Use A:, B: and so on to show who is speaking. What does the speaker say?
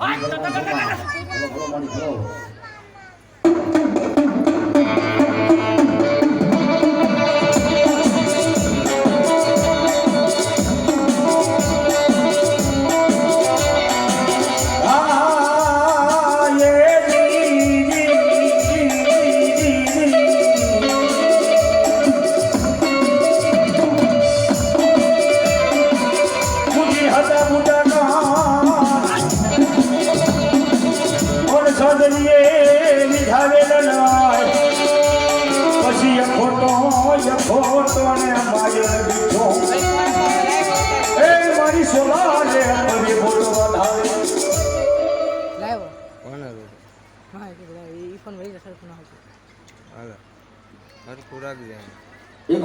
A: આ સદરીએ નિધાવેલ નાય. પછી એ ખોટો એ ખોટો ને માયર દીઠો એ મારી સોલા રે મારી બોલો વધારે
B: લાવો
C: કોણ રૂ
B: હા એ ફોન વળી જશે ના આવશે.
C: હાલો. હર એને.
A: એક